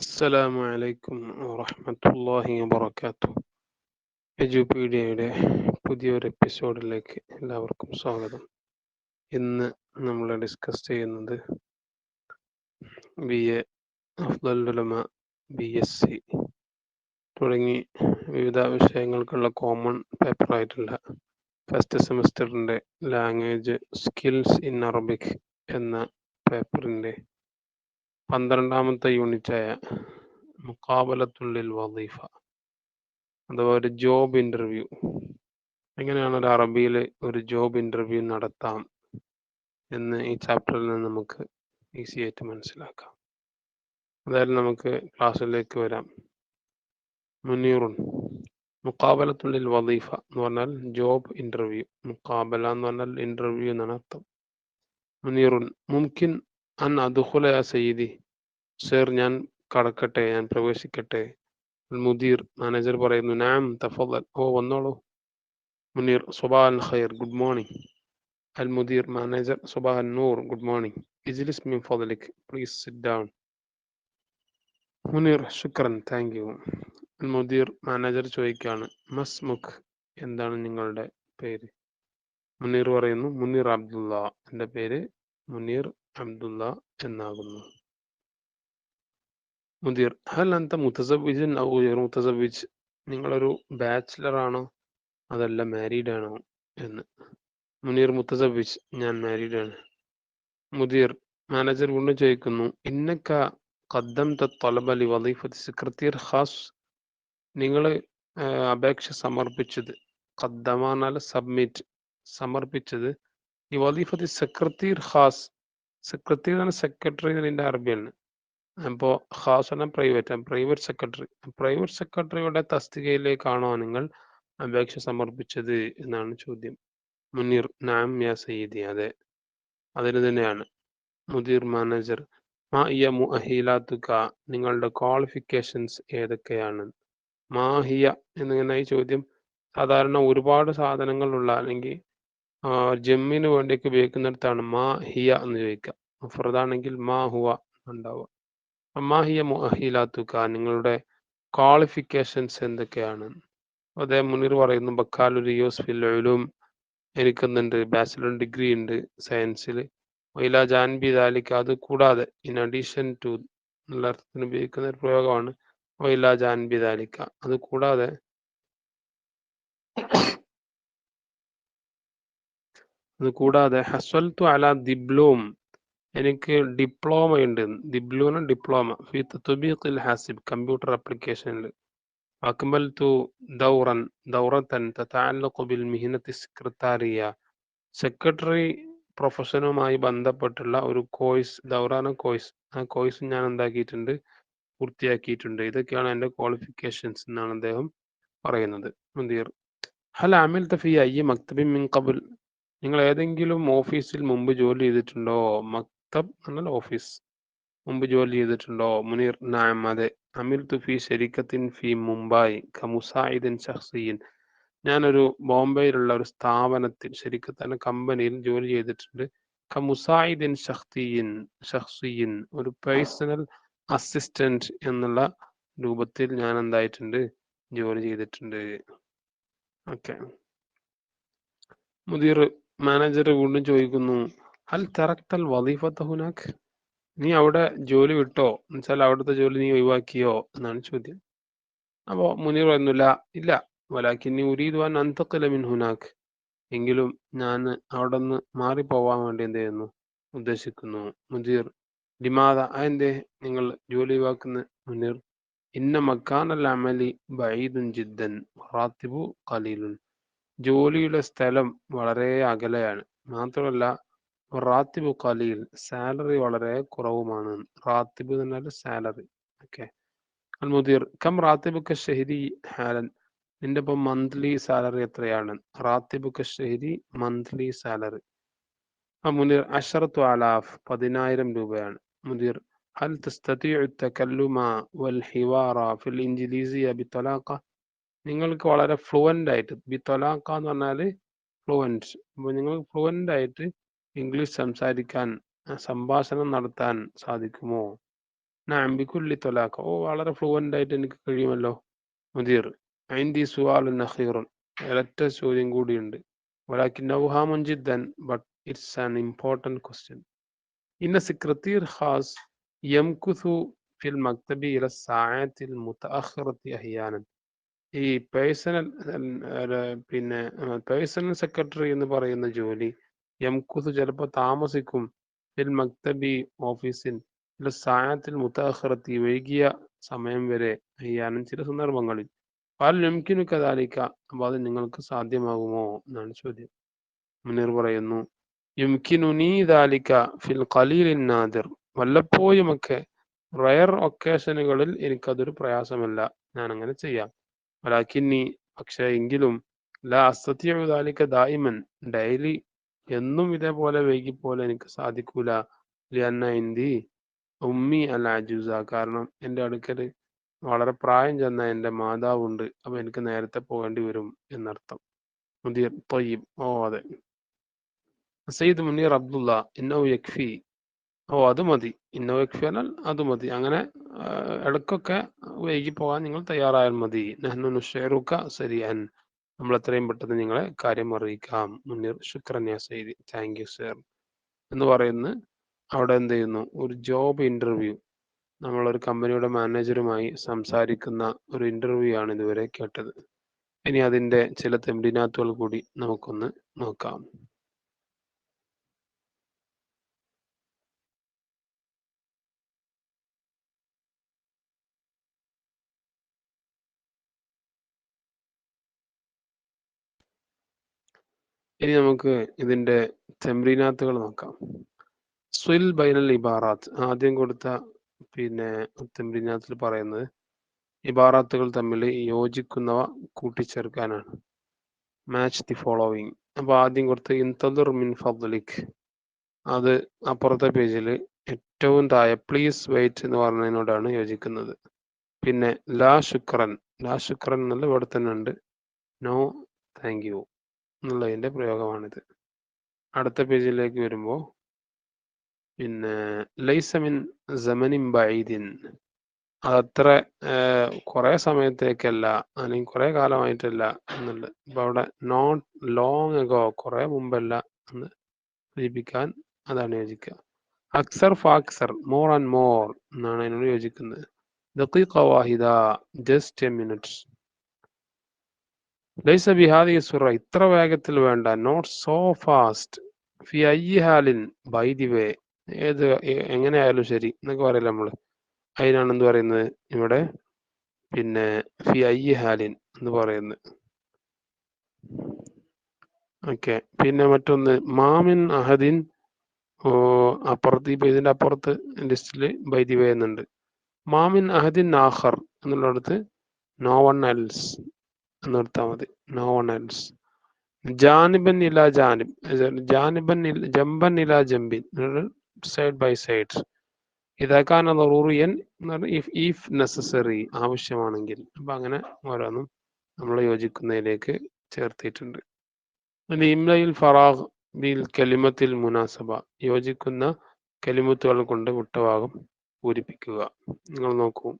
അസ്സലാമു അലൈക്കും വറഹമത്തല്ലാഹി വബർക്കാത്തു എജുപീഡിയയുടെ പുതിയൊരു എപ്പിസോഡിലേക്ക് എല്ലാവർക്കും സ്വാഗതം. ഇന്ന് നമ്മൾ ഡിസ്കസ് ചെയ്യുന്നത് ബി എ അഫ്ദുലമ ബി എസ് സി തുടങ്ങി വിവിധ വിഷയങ്ങൾക്കുള്ള കോമൺ പേപ്പറായിട്ടുള്ള ഫസ്റ്റ് സെമസ്റ്ററിന്റെ ലാംഗ്വേജ് സ്കിൽസ് ഇൻ അറബിക് എന്ന പേപ്പറിന്റെ പന്ത്രണ്ടാമത്തെ യൂണിറ്റായ മുക്കാബലത്തുള്ളിൽ വദീഫ അഥവാ ഒരു ജോബ് ഇന്റർവ്യൂ എങ്ങനെയാണ് ഒരു അറബിയിൽ ഒരു ജോബ് ഇന്റർവ്യൂ നടത്താം എന്ന് ഈ ചാപ്റ്ററിൽ നിന്ന് നമുക്ക് ഈസി ആയിട്ട് മനസ്സിലാക്കാം. അതായത് നമുക്ക് ക്ലാസ്സിലേക്ക് വരാം. മുനീറുൻ. മുക്കാബലത്തുള്ളിൽ വദീഫ എന്ന് പറഞ്ഞാൽ ജോബ് ഇന്റർവ്യൂ മുക്കാബല എന്ന് പറഞ്ഞാൽ ഇന്റർവ്യൂ എന്നാണ് അർത്ഥം മുനീറുൻ. മുംകിൻ അൻ സയ്യിദി സർ ഞാൻ കടക്കട്ടെ ഞാൻ പ്രവേശിക്കട്ടെ. മുദീർ മാനേജർ പറയുന്നു നാം തഫൽ ഓ വന്നോളൂ. മുനീർ സുബാൽ അൽ ഖൈർ ഗുഡ് മോർണിംഗ്. അൽ മുദീർ മാനേജർ സുബാൽ നൂർ ഗുഡ് മോർണിംഗ്. ഇജ്ലിസ് മിൻ ഫضلك പ്ലീസ് സിറ്റ് ഡൗൺ. മുനീർ ശുക്രൻ താങ്ക് യു. അൽ മുദീർ മാനേജർ ചോദിക്കുകയാണ് മസ്മുഖ് എന്താണ് നിങ്ങളുടെ പേര്? മുനീർ പറയുന്നു മുനീർ അബ്ദുള്ള എന്റെ പേര്. മുനീർ അബ്ദുള്ള എന്നാകുന്നു. മുദീർ ഹൽ അന്ത മുത്തസവിജൻ ഔ ഗൈർ നിങ്ങൾ നിങ്ങളൊരു ബാച്ചിലർ ആണോ അതല്ല മാരീഡ് ആണോ എന്ന്. മുനീർ മുത്തസവിജ് ഞാൻ മാരീഡ് ആണ് മുദീർ മാനേജർ വീണ്ടും ചോദിക്കുന്നു ഇന്നക്ക ഖദ്ദംത തലബ ലി വദീഫത്തി സെക്രട്ടറിയർ ഖാസ്? നിങ്ങൾ അപേക്ഷ സമർപ്പിച്ചത് ഖദ്ദമാനാൽ സബ്മിറ്റ് സമർപ്പിച്ചത് ഈ വദീഫത്തി സെക്രട്ടറിയർ ഖാസ് സെക്രട്ടറി സെക്രട്ടറി എന്നതിന്റെ അറബിയാണ് അപ്പോൾ ഖാസന പ്രൈവറ്റ് പ്രൈവറ്റ് സെക്രട്ടറി പ്രൈവറ്റ് സെക്രട്ടറിയുടെ തസ്തികയിലേക്കാണോ നിങ്ങൾ അപേക്ഷ സമർപ്പിച്ചത് എന്നാണ് ചോദ്യം. മുനീർ നാം യാ സയ്യിദി. അതെ. അതിന് തന്നെയാണ്. മുദീർ മാനേജർ മാ ഇയ നിങ്ങളുടെ ക്വാളിഫിക്കേഷൻസ് ഏതൊക്കെയാണ്? മാഹിയ എന്നിങ്ങനെ ഈ ചോദ്യം. സാധാരണ ഒരുപാട് സാധനങ്ങളുള്ള അല്ലെങ്കിൽ ജമ്മിന് വേണ്ടിയൊക്കെ ഉപയോഗിക്കുന്നിടത്താണ് മാ ഹിയ എന്ന് ചോദിക്കുക. മുഫറദാണെങ്കിൽ മാ ഹുവ ഉണ്ടാവുക. മാഹിയ മുഅഹിലാത്തുക നിങ്ങളുടെ ക്വാളിഫിക്കേഷൻസ് എന്തൊക്കെയാണ്? അതേ മുനീർ പറയുന്നു ബക്കാലുരി യൂസ് ഉലൂം എനിക്കുന്നുണ്ട് ബാച്ചിലർ ഡിഗ്രി ഉണ്ട് സയൻസിൽ വൈല ജാൻബി ദാലിക്ക് അത് കൂടാതെ ഇൻ അഡീഷൻ ടു എന്നുള്ള അർത്ഥത്തിന് ഉപയോഗിക്കുന്ന ഒരു പ്രയോഗമാണ് വൈല ജാൻബി ദാലിക്ക. അത് കൂടാതെ അത് കൂടാതെ ഹസ്വൽത്തു അല ദിബ്ലൂം. എനിക്ക് ഡിപ്ലോമ ഉണ്ട്. ദിബ്ലൂന ഡിപ്ലോമ. ഫി തുബീഖിൽ ഹാസിബ് കമ്പ്യൂട്ടർ ആപ്ലിക്കേഷനിൽ അക്മൽത്തു ദൗറൻ. ദൗറത്തൻ തതഅല്ലഖു ബിൽ മിഹ്നത്തി സെക്രട്ടറിയ സെക്രട്ടറി പ്രൊഫഷനുമായി ബന്ധപ്പെട്ടുള്ള ഒരു കോഴ്സ് ദൗറാന കോഴ്സ്. ആ കോഴ്സ് ഞാൻ എന്താക്കിയിട്ടുണ്ട്? പൂർത്തിയാക്കിയിട്ടുണ്ട്. ഇതൊക്കെയാണ് എന്റെ ക്വാളിഫിക്കേഷൻസ് എന്നാണ് അദ്ദേഹം പറയുന്നത്. മുന്തിയർ ഹൽ അമിൽ തഫി അയ്യ മക്തബിൻ മിൻ കബുൽ നിങ്ങൾ ഏതെങ്കിലും ഓഫീസിൽ മുമ്പ് ജോലി ചെയ്തിട്ടുണ്ടോ? മക്തബ് എന്നാൽ ഓഫീസ്. മുമ്പ് ജോലി ചെയ്തിട്ടുണ്ടോ? മുനീർ നാം അതെ. അമിൽ തുഫി ഷെരിക്കത്തിൻ ഫി മുംബൈ കമുസായിദിൻ ഷഹ്സീൻ ഞാനൊരു ബോംബെയിലുള്ള ഒരു സ്ഥാപനത്തിൽ ശരിക്കത്തന്നെ കമ്പനിയിൽ ജോലി ചെയ്തിട്ടുണ്ട്. കമുസായിദിൻ ഷഹ്തീൻ ഷഹ്സീൻ ഒരു പേഴ്സണൽ അസിസ്റ്റന്റ് എന്നുള്ള രൂപത്തിൽ ഞാൻ എന്തായിട്ടുണ്ട് ജോലി ചെയ്തിട്ടുണ്ട്. ഓക്കെ. മുദീർ മാനേജർ വീണ്ടും ചോദിക്കുന്നു അൽ തറക്തൽ വദീഫത്ത ഹുനാഖ് നീ അവിടെ ജോലി വിട്ടോ? എന്നുവെച്ചാൽ അവിടുത്തെ ജോലി നീ ഒഴിവാക്കിയോ? എന്നാണ് ചോദ്യം. അപ്പോൾ മുനീർ പറയുന്നില്ല ഇല്ല. വലാക്കിന്നി ഉരീദ്വാൻ അന്തക്കല മിൻ ഹുനാഖ് എങ്കിലും ഞാൻ അവിടെ നിന്ന് മാറിപ്പോവാൻ വേണ്ടി എന്ത് ചെയ്യുന്നു? ഉദ്ദേശിക്കുന്നു. മുദീർ ലിമാദ? അതെന്തേ നിങ്ങൾ ജോലി ഒഴിവാക്കുന്ന മുനീർ? ഇന്ന മക്കാനൽ അമലി ബഈദുൻ ജിദ്ദൻ റാത്തിബു ഖലീലുൻ. ജോലിയുടെ സ്ഥലം വളരെ അകലെയാണ്. മാത്രമല്ല റാത്തിബ് ഖലീൽ സാലറി വളരെ കുറവുമാണ്. റാത്തിബ് എന്നാൽ സാലറി. ഓക്കെ. അൽമുദീർ കം റാത്തിബുക്ക് ഷെഹരി ഹാലൻ നിന്റെ ഇപ്പം മന്ത്ലി സാലറി എത്രയാണ്? റാത്തിബുക്ക് ഷെഹരി മന്ത്ലി സാലറി. ആ മുനീർ അഷറത്തു അലാഫ് പതിനായിരം രൂപയാണ്. തസ്തതിഉ തകല്ലുമ വൽ ഹിവാറ ഫിൽ ഇൻജിലീസിയ ബിത്തലാഖ നിങ്ങൾക്ക് വളരെ ഫ്ലുവൻ്റ് ആയിട്ട് ബിത്തലാഖ എന്ന് പറഞ്ഞാൽ ഫ്ലുവൻറ്റ് അപ്പോൾ നിങ്ങൾ ഫ്ലുവൻ്റ് ആയിട്ട് ഇംഗ്ലീഷ് സംസാരിക്കാൻ സംഭാഷണം നടത്താൻ സാധിക്കുമോ നഅം ബികുല്ലി ത്വലാഖ ഓ വളരെ ഫ്ലുവൻ്റ് ആയിട്ട് എനിക്ക് കഴിയുമല്ലോ മുദീർ ഐന്ദി സുആലുൻ അഖീറുൻ ഒരൊറ്റ ചോദ്യം കൂടിയുണ്ട് ولكنه هام جدا but it's an important question إن سكرتير خاص يمكث في المكتب إلى الساعات المتأخرة أحيانا ഈ പേഴ്സണൽ പിന്നെ പേഴ്സണൽ സെക്രട്ടറി എന്ന് പറയുന്ന ജോലി യംകുത്ത് ചിലപ്പോൾ താമസിക്കും. ഫിൽ മക്തബി ഓഫീസിൽ സായത്തിൽ മുത്താഹറത്തി വൈകിയ സമയം വരെ ചെയ്യാനും ചില സന്ദർഭങ്ങളിൽ. പല യംകിനു കഥാലിക്ക അപ്പോൾ അത് നിങ്ങൾക്ക് സാധ്യമാകുമോ എന്നാണ് ചോദ്യം. മുനീർ പറയുന്നു ഫിൽ ഖലീലിൻ നാദിർ. വല്ലപ്പോഴുമൊക്കെ റയർ ഒക്കേഷനുകളിൽ എനിക്കതൊരു പ്രയാസമല്ല. ഞാൻ അങ്ങനെ ചെയ്യാം. വലാക്കിന്നി പക്ഷേ എങ്കിലും ലാ അസത്യ ദാലിക്ക ദായിമൻ ഡെയിലി എന്നും ഇതേപോലെ വൈകിപ്പോലെ എനിക്ക് സാധിക്കൂല. ലിയന്ന ഇന്തി ഉമ്മി അല്ല അജൂസ. കാരണം എന്റെ അടുക്കൽ വളരെ പ്രായം ചെന്ന എന്റെ മാതാവുണ്ട്. അപ്പൊ എനിക്ക് നേരത്തെ പോകേണ്ടി വരും എന്നർത്ഥം. മുദീർ തൊയ്യബ്. ഓ അതെ. സയ്യിദ് മുനീർ അബ്ദുള്ള ഇന്നോ യക്ഫി ഓ അത് മതി. ഇന്നോ യക്ഫി എന്നാൽ അത് മതി. അങ്ങനെ ഇടക്കൊക്കെ വൈകി പോകാൻ നിങ്ങൾ തയ്യാറായാൽ മതി. നെഹ്നു നുഷേറുക്ക സരിയൻ. നമ്മൾ എത്രയും പെട്ടെന്ന് നിങ്ങളെ കാര്യം അറിയിക്കാം. മുനീർ ശുക്രൻ സൈദി താങ്ക് യു സർ എന്ന് പറയുന്ന. അവിടെ എന്ത് ചെയ്യുന്നു? ഒരു ജോബ് ഇന്റർവ്യൂ നമ്മളൊരു കമ്പനിയുടെ മാനേജറുമായി സംസാരിക്കുന്ന ഒരു ഇന്റർവ്യൂ ആണ് ഇതുവരെ കേട്ടത്. ഇനി അതിന്റെ ചില തെമ്പിനാത്തുകൾ കൂടി നമുക്കൊന്ന് നോക്കാം. ഇനി നമുക്ക് ഇതിന്റെ തെമ്രീനാത്തുകൾ നോക്കാം. സുൽ ബൈനൽ ഇബാറാത്ത് ആദ്യം കൊടുത്ത പിന്നെ തെമ്രീനാത്തിൽ പറയുന്നത് ഇബാറാത്തുകൾ തമ്മിൽ യോജിക്കുന്നവ കൂട്ടിച്ചേർക്കാനാണ്. മാച്ച് ദി ഫോളോവിങ് അപ്പോൾ ആദ്യം കൊടുത്ത് ഇൻതദുർ മിൻ ഫദ്ലിക്. അത് അപ്പുറത്തെ പേജിൽ ഏറ്റവും താഴെ പ്ലീസ് വെയിറ്റ് എന്ന് പറഞ്ഞതിനോടാണ് യോജിക്കുന്നത്. പിന്നെ ലാ ശുക്രൻ. ലാ ശുക്രൻ എന്നുള്ള ഇവിടെ തന്നെ ഉണ്ട്. നോ താങ്ക് യു എന്നുള്ളതിന്റെ പ്രയോഗമാണിത്. അടുത്ത പേജിലേക്ക് വരുമ്പോൾ പിന്നെ ലൈസമിൻ ജമനിൻ ബൈദിൻ അതത്ര കുറേ സമയത്തേക്കല്ല അല്ലെങ്കിൽ കുറേ കാലമായിട്ടല്ല എന്നുള്ളത് ഇപ്പൊ അവിടെ നോട്ട് ലോങ് എഗോ കുറേ മുമ്പല്ല എന്ന് സൂചിപ്പിക്കാൻ അതാണ് യോജിക്കുക. അക്സർ ഫാക്സർ മോർ ആൻഡ് മോർ എന്നാണ് അതിനോട് യോജിക്കുന്നത്. ദഖീഖ വാഹിദ ജസ്റ്റ് എ മിനിറ്റ്സ് ലൈസ ബിഹാദി സുറ ഇത്ര വേഗത്തിൽ വേണ്ട. നോട്ട് സോ ഫാസ്റ്റ് ഫി ഹാലിൻ ബൈ ദി വേ ഏത് എങ്ങനെയായാലും ശരി എന്നൊക്കെ പറയില്ല നമ്മൾ അതിനാണ് എന്ത് പറയുന്നത് ഇവിടെ? പിന്നെ ഫി ഐ ഹാലിൻ എന്ന് പറയുന്നത്. ഓക്കെ പിന്നെ മറ്റൊന്ന് മാമിൻ അഹദിൻ ഓ അപ്പുറത്ത് ഈ പേജിന്റെ അപ്പുറത്ത് ലിസ്റ്റിൽ ബൈ ദി വേ എന്നുണ്ട്. മാമിൻ അഹദിൻ ആഖർ എന്നുള്ളിടത്ത് നോ വൺ എൽസ് എന്നെടുത്താൽ മതി. നോ വൺ എൽസ് ജാനിബൻ ഇല ജാനിബ്. ജാനിബൻ ജമ്പൻ ഇല ജംബിൻ സൈഡ് ബൈ സൈഡ് ഇതാക്കാൻ റൂറിയൻ ഇഫ് ഇഫ് നെസസറി ആവശ്യമാണെങ്കിൽ. അപ്പൊ അങ്ങനെ ഓരോന്നും നമ്മൾ യോജിക്കുന്നതിലേക്ക് ചേർത്തിട്ടുണ്ട്. ഇംലയിൽ ഫറാഖ് ബിൽ കലിമത്തിൽ മുനാസബ. യോജിക്കുന്ന കലിമത്തുകൾ കൊണ്ട് വിട്ടഭാഗം പൂരിപ്പിക്കുക. നിങ്ങൾ നോക്കൂ.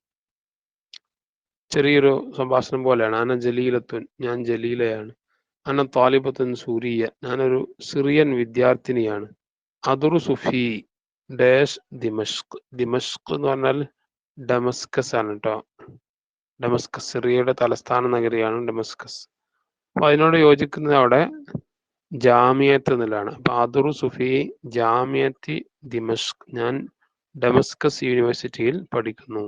ചെറിയൊരു സംഭാഷണം പോലെയാണ്. അന ജലീലത്തുൻ ഞാൻ ജലീലയാണ്. അന താലിബത്തുൻ സൂരിയ ഞാനൊരു സിറിയൻ വിദ്യാർത്ഥിനിയാണ്. അതുറു സുഫി ഡാഷ് ദിമഷ്ക് ദിമഷ്ക് എന്ന് പറഞ്ഞാൽ ഡമസ്കസ് ആണ് കേട്ടോ ഡമസ്കസ് സിറിയയുടെ തലസ്ഥാന നഗരിയാണ് ഡമസ്കസ്. അപ്പൊ അതിനോട് യോജിക്കുന്നത് അവിടെ ജാമിയത്ത് എന്നുള്ളതാണ് അപ്പൊ അതുറു സുഫി ജാമിയത്തി ദിമഷ്ക് ഞാൻ ഡമസ്കസ് യൂണിവേഴ്സിറ്റിയിൽ പഠിക്കുന്നു.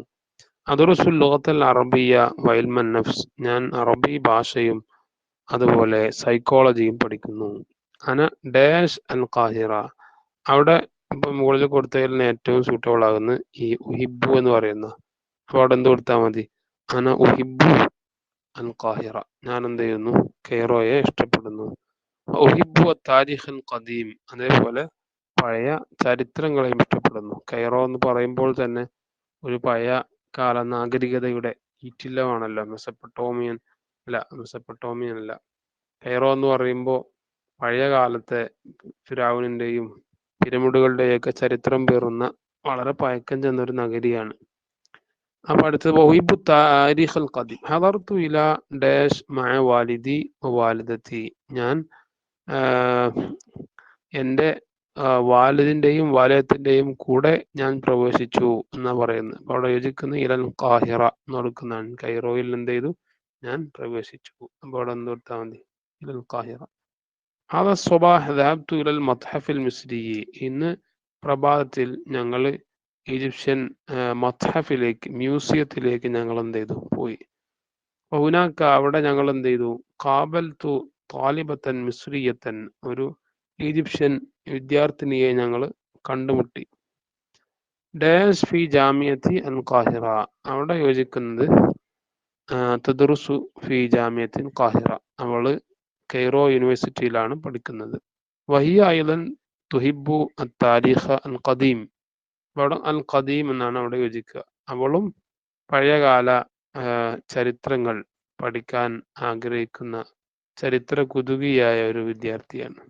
അതുറുസുൽ ലോകത്തൽ അറബിയ വൈൽമൻ നഫ്സ്. ഞാൻ അറബി ഭാഷയും അതുപോലെ സൈക്കോളജിയും പഠിക്കുന്നു. അന ഡാഷ് അൽ ഖാഹിറ. അവിടെ ഇപ്പൊ മുകളിൽ കൊടുത്തതിൽ ഏറ്റവും സൂട്ടബിൾ ആകുന്ന ഈ ഉഹിബു എന്ന് പറയുന്ന. അപ്പൊ അവിടെ എന്ത് കൊടുത്താൽ മതി? അന ഉഹിബു അൽ ഖാഹിറ. ഞാൻ എന്ത് ചെയ്യുന്നു? കെയ്റോയെ ഇഷ്ടപ്പെടുന്നു. ഉഹിബു താരിഖൻ ഖദീം. അതേപോലെ പഴയ ചരിത്രങ്ങളെയും ഇഷ്ടപ്പെടുന്നു. കൈറോ എന്ന് പറയുമ്പോൾ തന്നെ ഒരു പഴയ കാല നാഗരികതയുടെ ഈറ്റില്ലമാണല്ലോ. മെസപ്പട്ടോമിയൻ അല്ല മെസപ്പട്ടോമിയൻ അല്ല. കൈറോ എന്ന് പറയുമ്പോൾ പഴയ കാലത്തെ ഫിരാവുനിന്റെയും പിരമിഡുകളുടെയൊക്കെ ചരിത്രം പേറുന്ന വളരെ പഴക്കം ചെന്ന ഒരു നഗരിയാണ്. അപ്പൊ അടുത്തത് വഹീബു താരിഖൽ ഖദീം. ഹദർതു ഇല ഡാഷ് മഅ വാലിദി വാലിദത്തി. ഞാൻ എന്റെ വാലിദിന്റെയും വാലയത്തിന്റെയും കൂടെ ഞാൻ പ്രവേശിച്ചു എന്നാ പറയുന്നത്. അപ്പൊ അവിടെ യോജിക്കുന്ന ഇലൻ കാഹിറ എന്ന് കൊടുക്കുന്നതാണ് കൈറോയിൽ എന്ത് ചെയ്തു ഞാൻ പ്രവേശിച്ചു. അപ്പൊ അവിടെ എന്ത് കൊടുത്താൽ മതി? ഇലൽ കാഹിറ ഹദ സ്വബാഹ് ഇലൽ മത്ഹഫിൽ മിസ്രി. ഇന്ന് പ്രഭാതത്തിൽ ഞങ്ങൾ ഈജിപ്ഷ്യൻ മത്ഹഫിലേക്ക് മ്യൂസിയത്തിലേക്ക് ഞങ്ങൾ എന്ത് ചെയ്തു പോയി ഹുനാക്ക അവിടെ ഞങ്ങൾ എന്ത് ചെയ്തു കാബൽ തു താലിബത്തൻ മിസ്രിയത്തൻ ഒരു ഈജിപ്ഷ്യൻ വിദ്യാർത്ഥിനിയെ ഞങ്ങൾ കണ്ടുമുട്ടി. ഡയസ് ഫി ജാമിയത്തി അൽ കാഹിറ അവിടെ യോജിക്കുന്നത് തദറുസു ഫി ജാമിയത്തിൻ കാഹിറ അവൾ കൈറോ യൂണിവേഴ്സിറ്റിയിലാണ് പഠിക്കുന്നത്. വഹിയ ഐലൻ തുഹിബു താരിഖ അൽ ഖദീം. അവിടെ അൽ ഖദീം എന്നാണ് അവിടെ യോജിക്കുക. അവളും പഴയകാല ചരിത്രങ്ങൾ പഠിക്കാൻ ആഗ്രഹിക്കുന്ന ചരിത്ര കുതുകിയായ ഒരു വിദ്യാർത്ഥിയാണ്.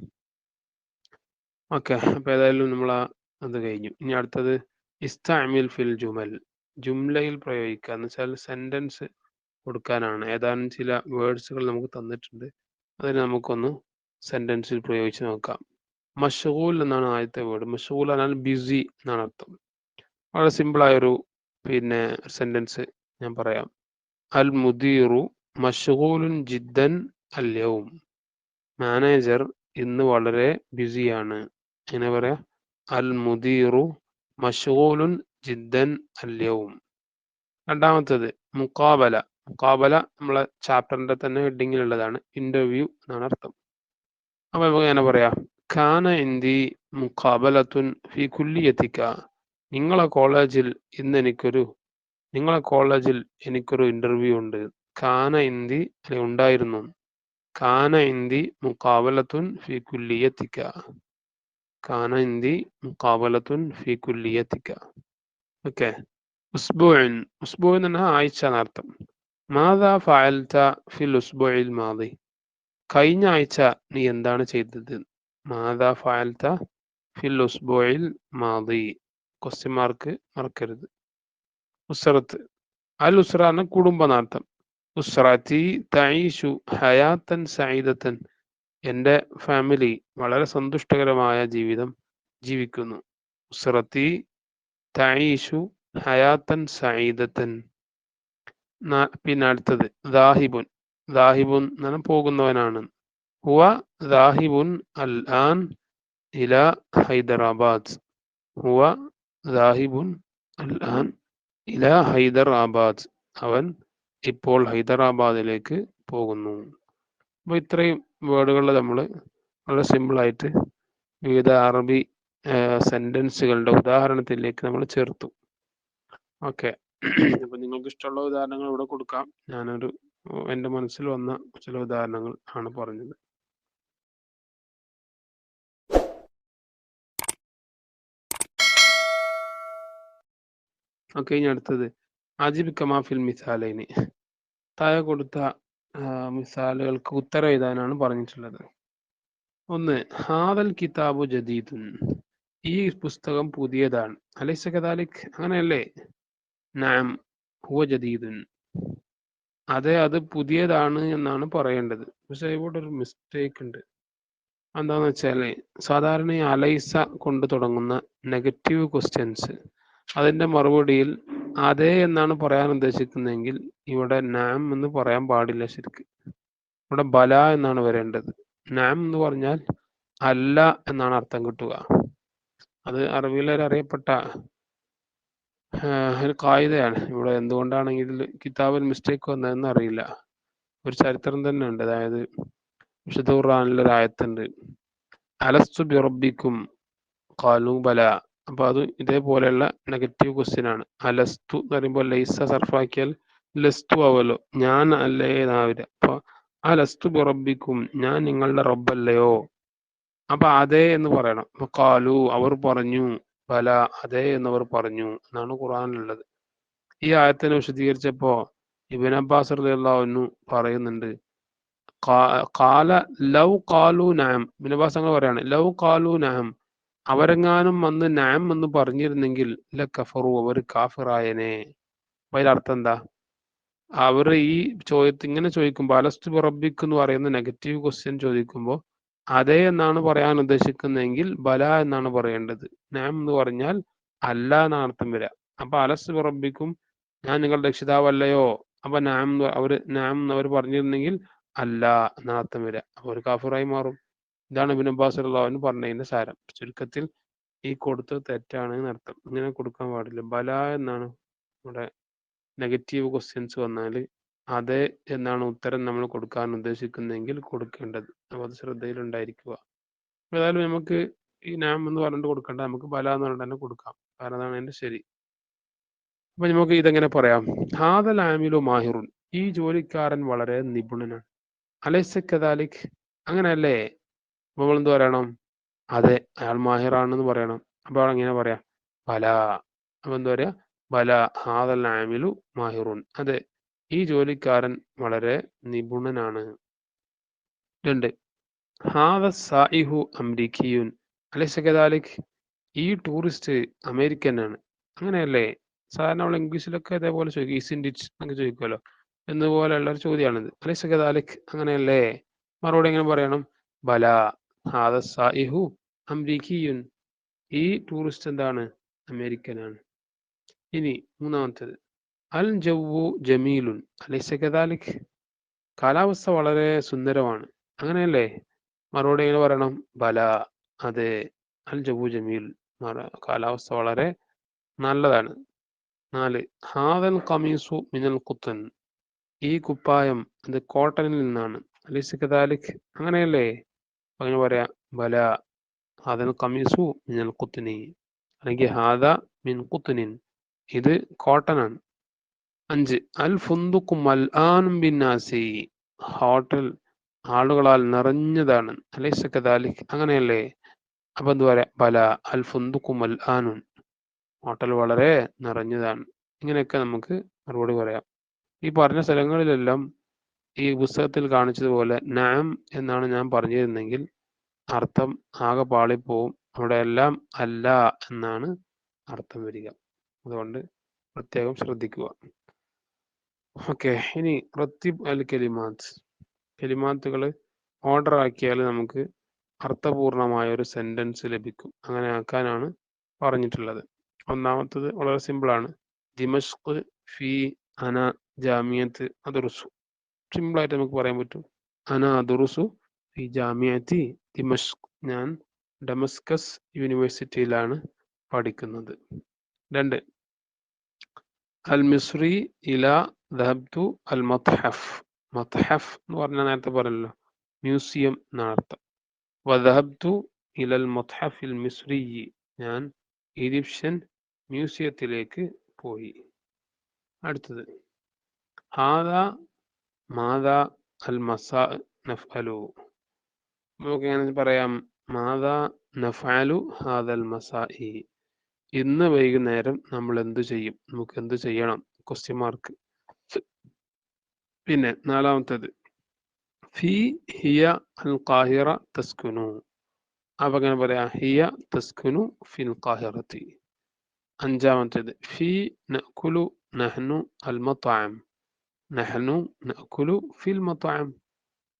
ഓക്കെ. അപ്പൊ ഏതായാലും നമ്മൾ അത് കഴിഞ്ഞു. ഇനി അടുത്തത് ഇസ്താമിൽ ഫിൽ ജുമൽ. ജുംലയിൽ പ്രയോഗിക്കുക. എന്ന് വെച്ചാൽ സെന്റൻസ് കൊടുക്കാനാണ്. ഏതാനും ചില വേർഡ്സുകൾ നമുക്ക് തന്നിട്ടുണ്ട്. അതിന് നമുക്കൊന്ന് സെന്റൻസിൽ പ്രയോഗിച്ച് നോക്കാം. മഷൂൽ എന്നാണ് ആദ്യത്തെ വേർഡ് മഷൂൽ എന്നാൽ ബിസി എന്നാണ് അർത്ഥം. വളരെ സിമ്പിളായൊരു പിന്നെ സെന്റൻസ് ഞാൻ പറയാം. അൽ മുദീറു മഷഗൂലുൻ ജിദ്ദൻ അല്യവും മാനേജർ ഇന്ന് വളരെ ബിസിയാണ് എങ്ങനെ പറയാ? അൽ മുദീറു മഷൂലുൻ ജിദ്ദൻ അല്യവും രണ്ടാമത്തത് മുക്കാബല മുക്കാബല നമ്മളെ ചാപ്റ്ററിന്റെ തന്നെ ഹെഡിങ്ങിലുള്ളതാണ് ഇന്റർവ്യൂ എന്നാണ് അർത്ഥം. അപ്പൊ നമുക്ക് എങ്ങനെ പറയാ? ഖാന ഇന്തി മുക്കാബലത്തുൻ ഫി കുല്ലിയത്തിക്ക നിങ്ങളെ കോളേജിൽ ഇന്ന് എനിക്കൊരു നിങ്ങളെ കോളേജിൽ എനിക്കൊരു ഇന്റർവ്യൂ ഉണ്ട്. ഖാന ഇന്തി ഉണ്ടായിരുന്നു. ഖാന ഇന്തി മുക്കാബലത്തുൻ ഫി കുല്ലിയത്തിക്ക ഖാന عندي مقابلة ഫി كليتك. ഓക്കെ أسبوع. أسبوع أنها ആഴ്ച എന്നർത്ഥം മാതാ ഫഅൽത ഫിൽ ഉസ്ബുഇൽ മാദി കഴിഞ്ഞ ആഴ്ച നീ എന്താണ് ചെയ്തത്? മാതാ ഫഅൽത ഫിൽ ഉസ്ബുഇൽ മാദി ക്വസ്റ്റ്യൻ മാർക്ക് മറക്കരുത്. ഉസ്രത്ത്. അൽ ഉസ്ര എന്ന കുടുംബനാർത്ഥം. ഉസ്റതി തഈഷു ഹയാത്തൻ സഈദത്തൻ. എന്റെ ഫാമിലി വളരെ സന്തുഷ്ടകരമായ ജീവിതം ജീവിക്കുന്നു. ഉസ്രത്തി തഈഷു ഹയാത്തൻ സഈദത്തൻ. പിന്നെ അടുത്തത് ദാഹിബുൻ. ദാഹിബുൻ എന്നാണ് പോകുന്നവനാണ്. ഹുവ ദാഹിബുൻ അൽ ആൻ ഇല ഹൈദരാബാദ്. ഹുവ ദാഹിബുൻ അൽ ആൻ ഇല ഹൈദരാബാദ്. അവൻ ഇപ്പോൾ ഹൈദരാബാദിലേക്ക് പോകുന്നു. അപ്പോൾ ഇത്രയും വേർഡുകൾ നമ്മൾ വളരെ സിമ്പിളായിട്ട് വിവിധ അറബി സെന്റൻസുകളുടെ ഉദാഹരണത്തിലേക്ക് നമ്മൾ ചേർത്തു. ഓക്കെ. അപ്പൊ നിങ്ങൾക്ക് ഇഷ്ടമുള്ള ഉദാഹരണങ്ങൾ ഇവിടെ കൊടുക്കാം. ഞാനൊരു എന്റെ മനസ്സിൽ വന്ന ചില ഉദാഹരണങ്ങൾ ആണ് പറഞ്ഞത്. ഓക്കെ ഇനി അടുത്തത്. അജിബ് കമാഫിൽ മിസാലൈനി താഴെ കൊടുത്ത മിസാലുകൾക്ക് ഉത്തരം എഴുതാനാണ് പറഞ്ഞിട്ടുള്ളത്. ഒന്ന് ഹാദൽ കിതാബു ജദീദുൻ. ഈ പുസ്തകം പുതിയതാണ്. അലൈസ കദാലിക്? അങ്ങനെയല്ലേ? നാം ഹുവ ജദീദുൻ. അതെ അത് പുതിയതാണ് എന്നാണ് പറയേണ്ടത്. പക്ഷെ ഇവിടെ ഒരു മിസ്റ്റേക്ക് ഉണ്ട്. എന്താന്ന് വെച്ചാൽ സാധാരണ അലൈസ കൊണ്ട് തുടങ്ങുന്ന നെഗറ്റീവ് ക്വസ്റ്റ്യൻസ് അതിന്റെ മറുപടിയിൽ അതെ എന്നാണ് പറയാൻ ഉദ്ദേശിക്കുന്നതെങ്കിൽ ഇവിടെ നാം എന്ന് പറയാൻ പാടില്ല ശരിക്ക്. ഇവിടെ ബല എന്നാണ് വരേണ്ടത്. നാം എന്ന് പറഞ്ഞാൽ അല്ല എന്നാണ് അർത്ഥം കിട്ടുക. അത് അറബിയിലെ ഒരു അറിയപ്പെട്ട ഒരു കായികയാണ്. ഇവിടെ എന്തുകൊണ്ടാണെങ്കിൽ ഇതിൽ കിതാബിൽ മിസ്റ്റേക്ക് വന്നതെന്ന് അറിയില്ല. ഒരു ചരിത്രം തന്നെ ഉണ്ട്. അതായത് വിശുദ്ധ ഖുർആനിലെ ഒരു ആയത്തുണ്ട്. അലസ്തു ബിറബിക്കും കാലു ബല. അപ്പൊ അത് ഇതേപോലെയുള്ള നെഗറ്റീവ് ക്വസ്റ്റ്യൻ ആണ്. അലസ്തു എന്ന് പറയുമ്പോൾ ലൈസ സർഫാക്കിയാൽ ലസ്തു ആവല്ലോ ഞാൻ അല്ലേ അപ്പൊ അലസ്തു പുറപ്പിക്കും. ഞാൻ നിങ്ങളുടെ റബ്ബല്ലയോ അപ്പൊ അതെ എന്ന് പറയണം. കാലു അവർ പറഞ്ഞു ബല അതെ എന്നവർ പറഞ്ഞു എന്നാണ് ഖുറാനിലുള്ളത് ഈ ആയത്തിനെ വിശദീകരിച്ചപ്പോ ഇബിൻ അബ്ബാസ് റളിയല്ലാഹു പറയുന്നുണ്ട് കാല ലവ് കാലു നാം. ഇബിൻ അബ്ബാസ് അങ്ങനെ പറയാണ് ലവ് കാലു നാം. അവരെങ്ങാനും വന്ന് നാം എന്ന് പറഞ്ഞിരുന്നെങ്കിൽ ല കഫറു അവർ കാഫിറായനെ. അർത്ഥം എന്താ? അവർ ഈ ചോദ്യത്തിൽ ഇങ്ങനെ ചോദിക്കുമ്പോൾ അലസ്റ്റ് റബ്ബിക്ക് എന്ന് പറയുന്ന നെഗറ്റീവ് ക്വസ്റ്റ്യൻ ചോദിക്കുമ്പോൾ അതേ എന്നാണ് പറയാൻ ഉദ്ദേശിക്കുന്നതെങ്കിൽ ബല എന്നാണ് പറയേണ്ടത്. നാം എന്ന് പറഞ്ഞാൽ അല്ല എന്നാണ് അർത്ഥം വരിക അപ്പൊ അലസ് റബ്ബിക്കും ഞാൻ നിങ്ങളുടെ രക്ഷിതാവല്ലയോ? അപ്പൊ നാം അവർ നാം എന്ന് അവർ പറഞ്ഞിരുന്നെങ്കിൽ അല്ല എന്നാണ് അർത്ഥം വരിക അപ്പൊ ഒരു കാഫിറായി മാറും. ഇതാണ് ഇബിൻ അബ്ബാസ് പറഞ്ഞതിന്റെ സാരം. ചുരുക്കത്തിൽ ഈ കൊടുത്തത് തെറ്റാണ് എന്നർത്ഥം ഇങ്ങനെ കൊടുക്കാൻ പാടില്ല. ബല എന്നാണ് നമ്മുടെ നെഗറ്റീവ് ക്വസ്റ്റ്യൻസ് വന്നാൽ അതെ എന്നാണ് ഉത്തരം നമ്മൾ കൊടുക്കാൻ ഉദ്ദേശിക്കുന്നതെങ്കിൽ കൊടുക്കേണ്ടത്. അപ്പോൾ അത് ശ്രദ്ധയിലുണ്ടായിരിക്കുക ഏതായാലും നമുക്ക് ഈ നാം എന്ന് പറഞ്ഞിട്ട് കൊടുക്കണ്ട നമുക്ക് ബല എന്ന് പറഞ്ഞിട്ട് തന്നെ കൊടുക്കാം. കാരണം അതാണ് അതിന്റെ ശരി. അപ്പൊ നമുക്ക് ഇതെങ്ങനെ പറയാം? ഹാദൽ ആമിലു മാഹിറുൻ. ഈ ജോലിക്കാരൻ വളരെ നിപുണനാണ്. അലൈസ കദാലിക് അങ്ങനെയല്ലേ? അപ്പൊ നമ്മൾ എന്ത് പറയണം? അതെ അയാൾ മാഹിറാണെന്ന് പറയണം. അപ്പോൾ അങ്ങനെ പറയാ? ബല. അപ്പൊ എന്താ പറയാ? ബല ഹാദൽ ആമിലു മാഹിറുൻ. അതെ ഈ ജോലിക്കാരൻ വളരെ നിപുണനാണ്. രണ്ട് ഹാദ സായിഹു അമരിക്കിയുൻ അല്ലെ കദാലിക് ഈ ടൂറിസ്റ്റ് അമേരിക്കനാണ്. അങ്ങനെയല്ലേ? സാധാരണ നമ്മൾ ഇംഗ്ലീഷിലൊക്കെ ഇതേപോലെ ചോദിക്കും ഈസ് ഇൻഡിറ്റ് എന്നൊക്കെ ചോദിക്കുമല്ലോ എന്നുപോലെയുള്ള ഒരു ചോദ്യമാണിത്. അലൈസ കദാലിക് അങ്ങനെയല്ലേ? മറുപടി എങ്ങനെ പറയണം? ബല. ഹാദ സായിഹു അമരിക്കിയുൻ ഈ ടൂറിസ്റ്റ് എന്താണ്? അമേരിക്കനാണ്. ഇനി മൂന്നാമത്തേത്. അൽ ജവ്വു ജമീലുൻ അലൈസ കാലാവസ്ഥ വളരെ സുന്ദരമാണ്. അങ്ങനെയല്ലേ? മറുപടി എങ്ങനെ പറയണം? ബല അതെ. അൽ ജവ്വു ജമീൽ കാലാവസ്ഥ വളരെ നല്ലതാണ്. നാല് ഹാദൽ കമീസു മിനൽ കുത്തൻ ഈ കുപ്പായം അത് കോട്ടണിൽ നിന്നാണ്. അലൈസ അങ്ങനെയല്ലേ? അങ്ങനെ പറയാം. ബല ഹാദൽ കമീസു മിനൽ ഖുത്നി. അല്ലെങ്കിൽ ഹാദ മിൻ കുത്തനിൻ ഇത് കോട്ടൺ ആണ്. അഞ്ച് അൽ ഫുന്തുക്കു മൽആനും ബിന്നാസി. ഹോട്ടൽ ആളുകളാൽ നിറഞ്ഞതാണ്. അലൈസ കദാലിക് അങ്ങനെയല്ലേ? അപ്പൊ എന്ത് പറയാ? ബല അൽ ഫുന്തുക്കും അൽ ആനുൻ ഹോട്ടൽ വളരെ നിറഞ്ഞതാണ്. ഇങ്ങനെയൊക്കെ നമുക്ക് മറുപടി പറയാം. ഈ പറഞ്ഞ സ്ഥലങ്ങളിലെല്ലാം ഈ പുസ്തകത്തിൽ കാണിച്ചതുപോലെ നാം എന്നാണ് ഞാൻ പറഞ്ഞിരുന്നെങ്കിൽ അർത്ഥം ആകെ പാളിപ്പോവും. അവിടെ എല്ലാം അല്ല എന്നാണ് അർത്ഥം വരിക. അതുകൊണ്ട് പ്രത്യേകം ശ്രദ്ധിക്കുക. ഓക്കെ ഇനി റത്തിബ് അൽ കെലിമാത്ത്. കെലിമാത്തുകൾ ഓർഡർ ആക്കിയാൽ നമുക്ക് അർത്ഥപൂർണമായ ഒരു സെന്റൻസ് ലഭിക്കും. അങ്ങനെ ആക്കാനാണ് പറഞ്ഞിട്ടുള്ളത്. ഒന്നാമത്തത് വളരെ സിമ്പിളാണ്. ദിമഷ്ക് ഫി അന ജാമിയത്ത് അതുറുസു സിമ്പിളായിട്ട് നമുക്ക് പറയാൻ പറ്റും. അന ദുറുസു ഈ ജാമിയത്തി ദിമഷ്ക് ഞാൻ ഡമസ്കസ് യൂണിവേഴ്സിറ്റിയിലാണ് പഠിക്കുന്നത്. രണ്ട് അൽ മിസ്രി ഇല ദഹബ്തു അൽ മത്ഹഫ്. മത്ഹഫ് എന്ന് പറഞ്ഞാൽ നേരത്തെ പറഞ്ഞല്ലോ മ്യൂസിയം അർത്ഥം വദഹബ്തു ഇലൽ മത്ഹഫിൽ മിസ്രി ഞാൻ ഈജിപ്ഷ്യൻ മ്യൂസിയത്തിലേക്ക് പോയി. അടുത്തത് ഹാദ മാത അൽ മസാ നഫ്അലു. നമുക്ക് എങ്ങനെ പറയാം മാത നഫാലു ഹാദൽ മസാഇ. ഇന്ന് വൈകുന്നേരം നമ്മൾ എന്ത് ചെയ്യും? നമുക്ക് എന്ത് ചെയ്യണം? ക്വസ്റ്റ്യൻ മാർക്ക് പിന്നെ നാലാമത്തേത്. ഫി ഹിയ അൽ ഖാഹിറ തസ്കുനു. അപ്പൊ എങ്ങനെ പറയാം ഹിയ തസ്കുനു ഫിൽ ഖാഹിറത്തി. അഞ്ചാമത്തേത് ഫി നഅ്കുലു നഹ്നു അൽ മത്അം നഹ്നു നാകുലു ഫിൽ മത്അം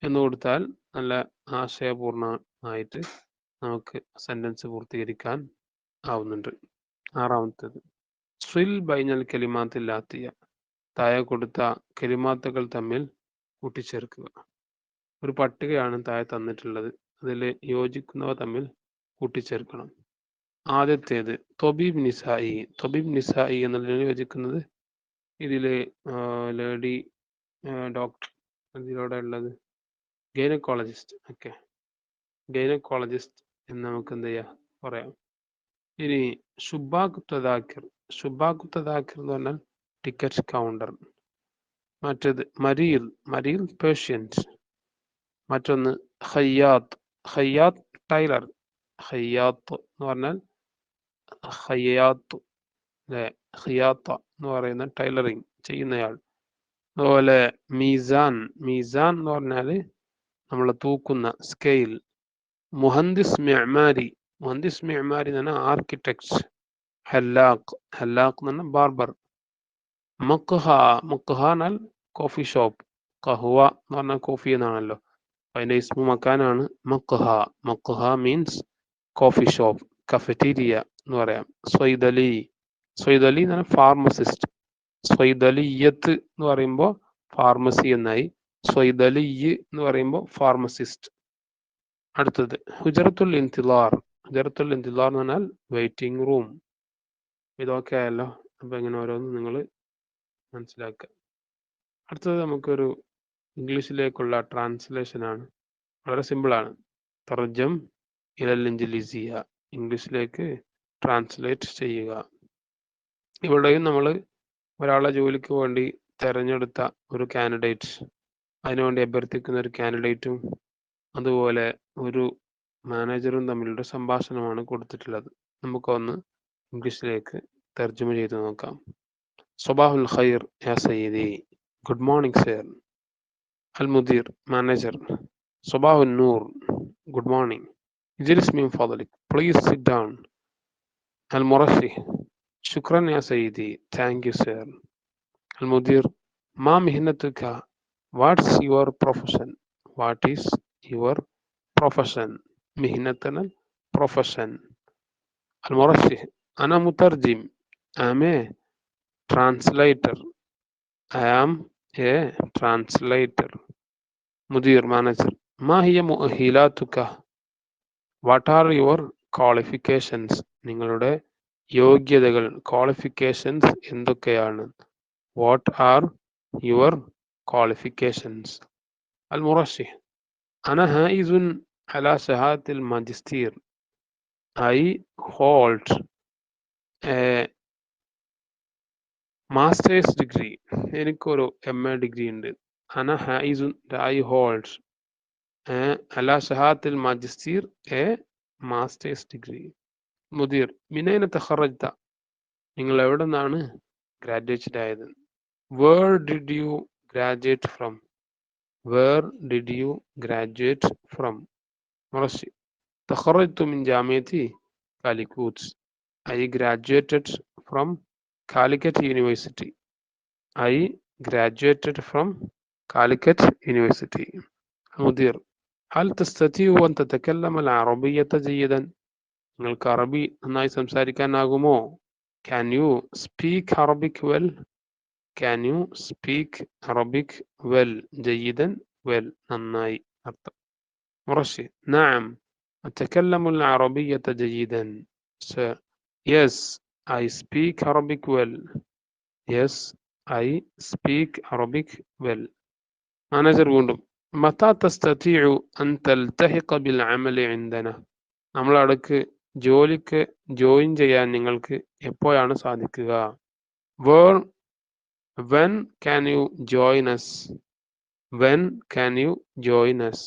എന്ന് കൊടുത്താൽ നല്ല ആശയപൂർണമായിട്ട് നമുക്ക് സെന്റൻസ് പൂർത്തീകരിക്കാൻ ആവുന്നുണ്ട്. ആറാമത്തേത്. സ്വിൽ ബൈനൽ കെലിമാത്തില്ലാത്തിയ തായ കൊടുത്ത കലിമാത്തുകൾ തമ്മിൽ കൂട്ടിച്ചേർക്കുക. ഒരു പട്ടികയാണ് താഴെ തന്നിട്ടുള്ളത്. അതിൽ യോജിക്കുന്നവ തമ്മിൽ കൂട്ടിച്ചേർക്കണം. ആദ്യത്തേത് തൊബീബ് നിസായി. തൊബീബ് നിസായി എന്നതിന് യോജിക്കുന്നത് ഇതിൽ ലേഡി ഡോക്ടർ ഇതിലൂടെ ഉള്ളത്. ഗൈനക്കോളജിസ്റ്റ്. ഓക്കെ. ഗൈനക്കോളജിസ്റ്റ് എന്ന് നമുക്ക് എന്ത് ചെയ്യാം? പറയാം. ഇനി ഷുബാഖ് തദാക്കിർ ഷുബാഖ് തദാക്കിർ എന്ന് പറഞ്ഞാൽ ടിക്കറ്റ് കൗണ്ടർ. മറ്റേത് മരിയിൽ മരിയിൽ പേഷ്യൻസ്. മറ്റൊന്ന് ഹയ്യാത്ത്. ഹയ്യാത്ത് ടൈലർ. ഹയ്യാത്ത് എന്ന് പറഞ്ഞാൽ ഹയ്യാത്ത്. അല്ലെ ഹിയാത്ത എന്ന് പറയുന്ന ടൈലറിങ് ചെയ്യുന്നയാൾ. അതുപോലെ മീസാൻ മീസാൻ എന്ന് പറഞ്ഞാൽ നമ്മൾ തൂക്കുന്ന സ്കെയിൽ മുഹന്ദിസ് മെഹ്മാരി മുഹന്ദിസ് മെഹ്മാരി എന്ന് പറഞ്ഞാൽ ആർക്കിടെക്ട് ഹല്ലാഖ് ഹല്ലാഖ് എന്ന് പറഞ്ഞാൽ ബാർബർ മക്ഹ മക്ഹ എന്നാൽ കോഫി ഷോപ്പ് കഹുവ എന്ന് പറഞ്ഞാൽ കോഫി എന്നാണല്ലോ. അതിന്റെ ഇസ്മു മക്കാനാണ് മക്ഹ. മക്ഹ മീൻസ് കോഫി ഷോപ്പ് കഫറ്റീരിയ എന്ന് പറയാം. സ്വൈദലി സ്വൈദലി എന്ന് പറഞ്ഞാൽ ഫാർമസിസ്റ്റ് സ്വൈദലിയത്ത് എന്ന് പറയുമ്പോൾ ഫാർമസി എന്നായി. സ്വൈദലിയ് എന്ന് പറയുമ്പോൾ ഫാർമസിസ്റ്റ് അടുത്തത് ഹുജറത്തുൽ ഇന്തിലാർ ഹുജറത്തുൽ ഇന്തിലാർ എന്ന് പറഞ്ഞാൽ വെയിറ്റിംഗ് റൂം ഇതൊക്കെ ആയല്ലോ. അപ്പൊ ഇങ്ങനെ ഓരോന്ന് നിങ്ങൾ മനസ്സിലാക്കുക അടുത്തത് നമുക്കൊരു ഇംഗ്ലീഷിലേക്കുള്ള ട്രാൻസ്ലേഷൻ ആണ്. വളരെ സിമ്പിൾ ആണ്. തർജം ഇലൽ ഇഞ്ചിലിസിയ ഇംഗ്ലീഷിലേക്ക് ട്രാൻസ്ലേറ്റ് ചെയ്യുക. ഇവിടെയും നമ്മൾ ഒരാളെ ജോലിക്ക് വേണ്ടി തിരഞ്ഞെടുത്ത ഒരു കാൻഡിഡേറ്റ് അതിനുവേണ്ടി അഭ്യർത്ഥിക്കുന്ന ഒരു കാൻഡിഡേറ്റും അതുപോലെ ഒരു മാനേജറും തമ്മിലുള്ള സംഭാഷണമാണ് കൊടുത്തിട്ടുള്ളത്. നമുക്കൊന്ന് ഇംഗ്ലീഷിലേക്ക് തർജമ ചെയ്ത് നോക്കാം. സബാഹുൽ ഖൈർ യാ സയ്യിദി. Good morning sir. അൽ മുദീർ മാനേജർ സബാഹുൽ നൂർ ഗുഡ് മോർണിംഗ്. ഇജിലിസ് മീം ഫാദലിക്. Please sit down. അൽ മുറഷി شكرا يا سيدي thank you sir المدير ما مهنتك what's your profession what is your profession مهنتنا profession المرشح أنا مترجم I'm a translator I am a translator مدير manager ما هي مؤهلاتك what are your qualifications നിങ്ങളുടെ യോഗ്യതകൾ qualifications എന്തൊക്കെയാണ്? What are your qualifications അൽ മുറഷി അന ഹൈസുൻ അല ഷഹാത്തിൽ മജിസ്റ്റീർ ഐ ഹോൾഡ് മാസ്റ്റേഴ്സ് ഡിഗ്രി എനിക്കൊരു എം എ ഡിഗ്രി ഉണ്ട്. അന ഹൈസുൻ ഐ ഹോൾഡ് അല ഷഹാത്തിൽ മജിസ്റ്റീർ എ മാസ്റ്റേഴ്സ് ഡിഗ്രി. മുദീർ മിനൈന തഖറജ്ത നിങ്ങൾ എവിടെ നിന്നാണ് ഗ്രാജുവേറ്റഡ് ആയത് where did you graduate from where did you graduate from മറശി തഖറജ്തു മിൻ ജാമിയത്തി Calicut I graduated from Calicut University I graduated from Calicut University മുദീർ هل تستطيع أن تتكلم العربية جيدا منك عربي نايس مساريكا ناغومو can you speak Arabic well can you speak Arabic well جيدا well ناي مرشد نعم أتكلم العربية جيدا so, yes I speak Arabic well yes I speak Arabic well أنا جربون متى تستطيع أن تلتحق بالعمل عندنا நம்மளோட ജോലിക്ക് join ചെയ്യാൻ നിങ്ങൾക്ക് എപ്പോഴാണ് സാധിക്കുക? Where when can you join us when can you join us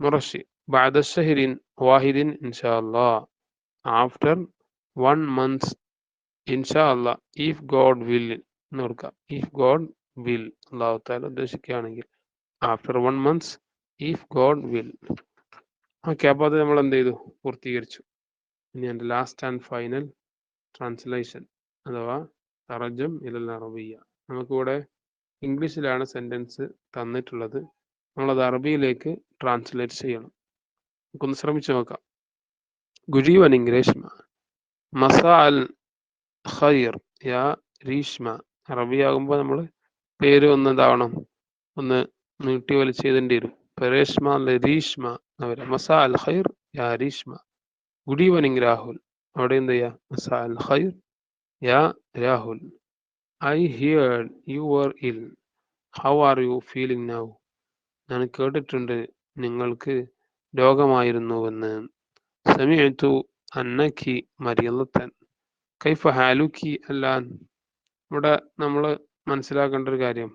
മുറഷി ബാദഷഹിരിൻ വാഹിദിൻ ഇൻഷാല്ല after one months ഇൻഷാല്ല ഇഫ് ഗോഡ് വിൽ എന്ന് കൊടുക്കുക ഇഫ് ഗോഡ് വിൽ അള്ളാഹു താല ഉദ്ദേശിക്കുകയാണെങ്കിൽ after one months if God will okay അപ്പോൾ അത് നമ്മൾ എന്ത് ചെയ്തു പൂർത്തീകരിച്ചു. ഇനി എന്റെ ലാസ്റ്റ് ആൻഡ് ഫൈനൽ ട്രാൻസ്ലേഷൻ അഥവാ തറജം ഇലൽ അറബിയ നമുക്കിവിടെ ഇംഗ്ലീഷിലാണ് സെന്റൻസ് തന്നിട്ടുള്ളത്. നമ്മളത് അറബിയിലേക്ക് ട്രാൻസ്ലേറ്റ് ചെയ്യണം. നമുക്കൊന്ന് ശ്രമിച്ചു നോക്കാം. ഈവനിങ് മസ മസാ അൽ ഖൈർ. യാ രീഷ്മ. അറബിയാകുമ്പോൾ നമ്മൾ പേര് ഒന്ന് ഇതാവണം. ഒന്ന് നീട്ടി വലിച്ചെഴുതേണ്ടി വരും. പരേഷ്മ അല്ലെ രീഷ്മ. അവരെ. മസാ അൽ ഖൈർ യാ രീഷ്മ. Good evening Rahul. അവിടെ എന്ത് ചെയ്യാ? മസാ അൽ ഖൈർ യാ Rahul. I hear you are ill. How are you feeling now? ഞാൻ കേട്ടിട്ടുണ്ട് നിങ്ങൾക്ക് രോഗമായിരുന്നുവെന്ന്. സമയത്തു അന്നക്കി മരിയല്ലത്തൻ കൈഫ ഹാലുക്കി അല്ലാൻ ഇവിടെ നമ്മൾ മനസ്സിലാക്കേണ്ട ഒരു കാര്യം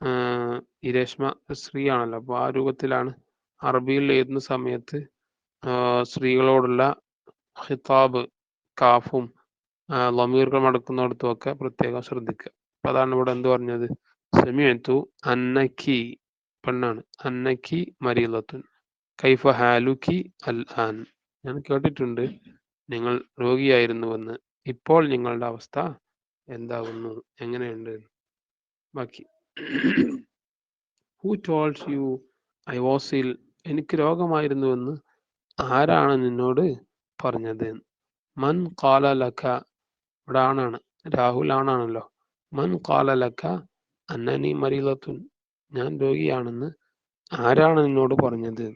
ആഹ് ഈ രേഷ്മ സ്ത്രീ ആണല്ലോ അപ്പോൾ ആ രൂപത്തിലാണ് അറബിയിൽ എഴുതുന്ന സമയത്ത് സ്ത്രീകളോടുള്ള ഹിതാബ് കാഫും ലമീറുകൾ മടക്കുന്നിടത്തും ഒക്കെ പ്രത്യേകം ശ്രദ്ധിക്കുക. അപ്പൊ അതാണ് ഇവിടെ എന്ത് പറഞ്ഞത്? സെമിയത്തു അന്നക്കി പെണ്ണാണ്. അന്നക്കി മരീലത്തുൻ. കൈഫ ഹാലുക്കി അൽ ആൻ. ഞാൻ കേട്ടിട്ടുണ്ട് നിങ്ങൾ രോഗിയായിരുന്നുവെന്ന്. ഇപ്പോൾ നിങ്ങളുടെ അവസ്ഥ എന്താകുന്നു? എങ്ങനെയുണ്ട്? ബാക്കി. Who told you I was ill എനിക്ക് രോഗമായിരുന്നുവെന്ന് ആരാണ് നിന്നോട് പറഞ്ഞത്? മൻ കാല ലക്ക ഇവിടെ ആണാണ് രാഹുൽ ആണാണല്ലോ മൻ കാല ലക്ക അന്നനി മരീലത്തുൻ ഞാൻ രോഗിയാണെന്ന് ആരാണ് നിന്നോട് പറഞ്ഞത്?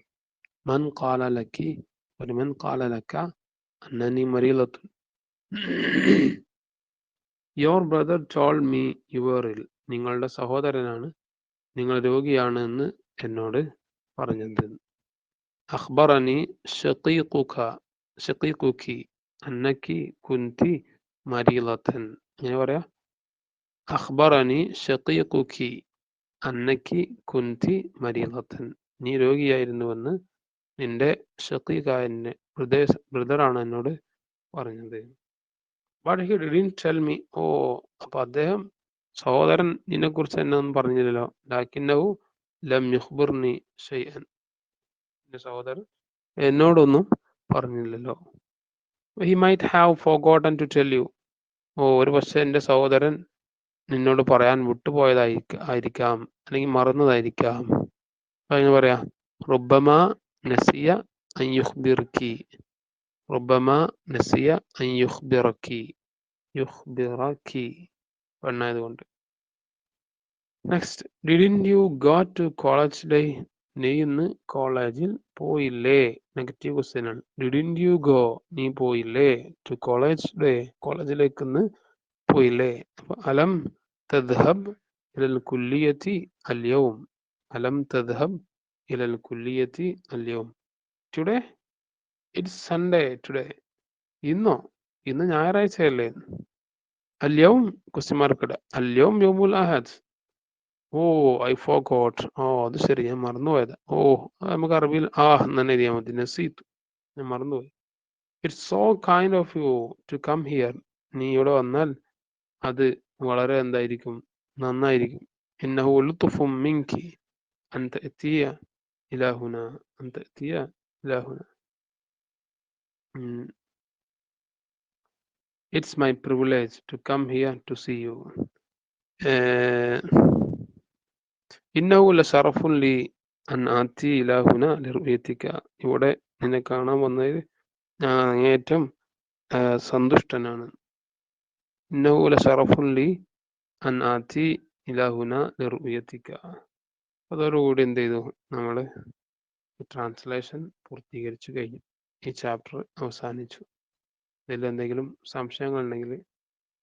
മൻ കാല ലക്കി ഒരു മൻ കാല ലക്ക അന്നനി മരീലത്തുൻ. Your brother told me your ill നിങ്ങളുടെ സഹോദരനാണ് നിങ്ങൾ രോഗിയാണ് എന്ന് എന്നോട് പറഞ്ഞത്. അഖ്ബറനി ഷഖീഖുക ഷഖീഖുക്കി അന്നക്കി കുന്തി മരീലത്തൻ. എങ്ങനെ പറയാ? അഖ്ബറനി ഷഖീഖുക്കി അന്നക്കി കുന്തി മരീലത്തൻ. നീ രോഗിയായിരുന്നുവെന്ന് നിന്റെ ഷഖീഖായന്റെ ബ്രദറാണ് എന്നോട് പറഞ്ഞത്. ബട്ട് ഹി ടെൽ മീ ഓ അപ്പൊ അദ്ദേഹം സഹോദരൻ നിന്നെ കുറിച്ച് എന്നെ ഒന്നും പറഞ്ഞില്ലല്ലോ. ലാക്കിന്നഹു ലം യുഖ്ബിർനി ഷൈഅൻ. എന്റെ സഹോദരൻ എന്നോടൊന്നും പറഞ്ഞില്ലല്ലോ. He might have forgotten to tell you ഓ ഒരു പക്ഷേ എന്റെ സഹോദരൻ നിന്നോട് പറയാൻ വിട്ടുപോയതായി ആയിരിക്കാം അല്ലെങ്കിൽ മറന്നതായിരിക്കാം. അങ്ങനെ പറയാ റുബമ നസിയ അയ്യുഹ്ബിർക്കി റുബമ നസിയ അയ്യുഹ്ബിറക്കി യുഹ്ബിറക്കി പെണ്ണായതുകൊണ്ട്. Next didn't you go to college day നീ ഇന്ന് കോളേജിൽ പോയില്ലേ? നെഗറ്റീവ് ക്വസ്റ്റ്യൻ ആണ്. ഡിഡിൻ യു ഗോ നീ പോയില്ലേ? ടു കോളേജ് ഡേ കോളേജിലേക്ക് ഇന്ന് പോയില്ലേ? അലം തദ്ഹബ് ഇലൽ കുല്ലിയത്തി അല്യവും. അലം തദ്ഹബ് ഇലൽ കുല്ലിയത്തി അല്യവും. ടുഡേ ഇറ്റ്സ് സൺഡേ ടുഡേ ഇന്നോ? ഇന്ന് ഞായറാഴ്ചയല്ലേ? അല്യവും? ക്വസ്റ്റ്യൻ മാർക്ക് ഇട അല്യവും യോമുൽ അഹദ്. ഓ ഐ ഫോഗോട്ട് ഓ അത് ശരി. ഞാൻ മറന്നുപോയത്. ഓ നമുക്ക് അറബിയിൽ ആ എന്ന് തന്നെ എഴുതിയാൽ മതി. നസീത്ത് ഞാൻ മറന്നുപോയി. It's so kind of you to come here നീ ഇവിടെ വന്നാൽ അത് വളരെ എന്തായിരിക്കും? നന്നായിരിക്കും. ഇന്നഹു ലുത്തുഫും മിൻകി അന്ത എത്തിയ ഇലാഹുന. അന്ത എത്തിയ ഇലാഹുന. It's my privilege to come here to see you ഇന്നഹു ലഷറഫുൻ ലി അൻ ആത്തി ഇലാഹുന ലിറുയത്തിക്ക ഇവിടെ നിന്നെ കാണാൻ വന്നതിൽ ഞാൻ അങ്ങേറ്റം സന്തുഷ്ടനാണ്. ഇന്നഹു ലഷറഫുൻ ലി അൻ ആത്തി ഇലാഹുന ലിറുയത്തിക്ക അതോടുകൂടി എന്ത് ചെയ്തു? നമ്മൾ ട്രാൻസ്ലേഷൻ പൂർത്തീകരിച്ചു കഴിഞ്ഞു. ഈ ചാപ്റ്റർ അവസാനിച്ചു. ഇതിൽ എന്തെങ്കിലും സംശയങ്ങളുണ്ടെങ്കിൽ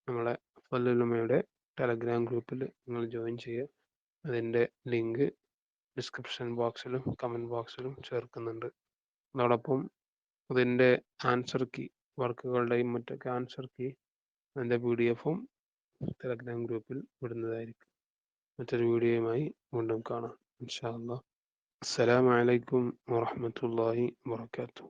നമ്മളെ ഫല്ലുലുമയുടെ ടെലഗ്രാം ഗ്രൂപ്പിൽ നിങ്ങൾ ജോയിൻ ചെയ്യുക. അതിന്റെ ലിങ്ക് ഡിസ്ക്രിപ്ഷൻ ബോക്സിലും കമന്റ് ബോക്സിലും ചേർക്കുന്നുണ്ട്. അതോടൊപ്പം അതിന്റെ ആൻസർ കീ വർക്കുകളുടെയും മറ്റൊക്കെ ആൻസർ കീ അതിന്റെ പി ഡി എഫും ടെലഗ്രാം ഗ്രൂപ്പിൽ വിടുന്നതായിരിക്കും മറ്റൊരു വീഡിയോയുമായി വീണ്ടും കാണാം. ഇൻഷാ അല്ലാ അസ്സലാമു അലൈക്കും വറഹ്മത്തുള്ളാഹി വബറകാതുഹു.